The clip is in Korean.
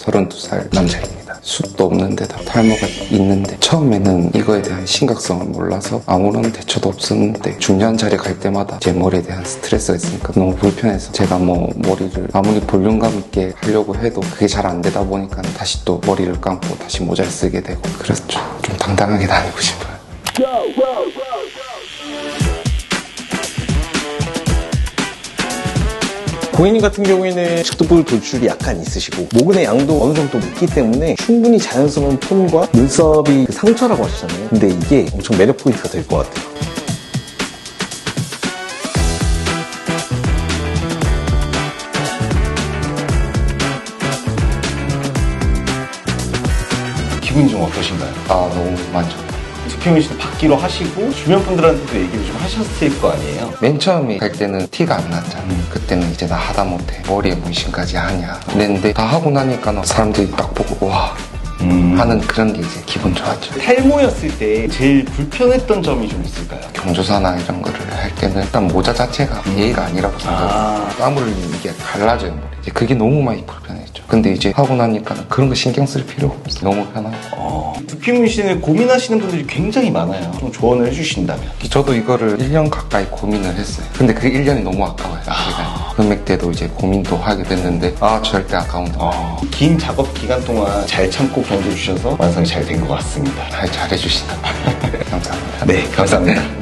32살 남자입니다. 숱도 없는데다 탈모가 있는데 처음에는 이거에 대한 심각성을 몰라서 아무런 대처도 없었는데 중요한 자리 갈 때마다 제 머리에 대한 스트레스가 있으니까 너무 불편해서 제가 뭐 머리를 아무리 볼륨감 있게 하려고 해도 그게 잘 안 되다 보니까 다시 또 머리를 감고 다시 모자를 쓰게 되고 그래서 좀, 좀 당당하게 다니고 싶어요. 고객님 같은 경우에는 측두볼 돌출이 약간 있으시고 모근의 양도 어느 정도 있기 때문에 충분히 자연스러운 톤과 눈썹이 그 상처라고 하시잖아요. 근데 이게 엄청 매력 포인트가 될 것 같아요. 기분이 좀 어떠신가요? 아 너무 만족. 두피민 씨도 받기로 하시고 주변 분들한테도 얘기를 좀 하셨을 거 아니에요? 맨 처음에 갈 때는 티가 안 났잖아. 그때는 이제 나 하다 못해. 머리에 문신까지 하냐. 그랬는데 다 하고 나니까 사람들이 딱 보고 와 하는 그런 게 이제 기분 좋았죠. 탈모였을 때 제일 불편했던 점이 좀 있을까요? 경조사나 이런 거를 할 때는 일단 모자 자체가 예의가 아니라고 생각해요. 아. 땀을 이게 갈라져요, 머리. 이제 그게 너무 많이 불편했죠. 근데 이제 하고 나니까 그런 거 신경 쓸 필요 없어. 너무 편하고. 어, 두피민 씨는 고민하시는 분들이 굉장히 많아요. 좀 조언을 해주신다면. 저도 이거를 1년 가까이 고민을 했어요. 근데 그 1년이 너무 아까워요, 시간이. 금액 때도 이제 고민도 하게 됐는데, 아, 절대 아까운다. 어, 긴 작업 기간 동안 잘 참고 견뎌주셔서 완성이 잘 된 것 같습니다. 잘 잘해주시나. 감사합니다. 네, 감사합니다.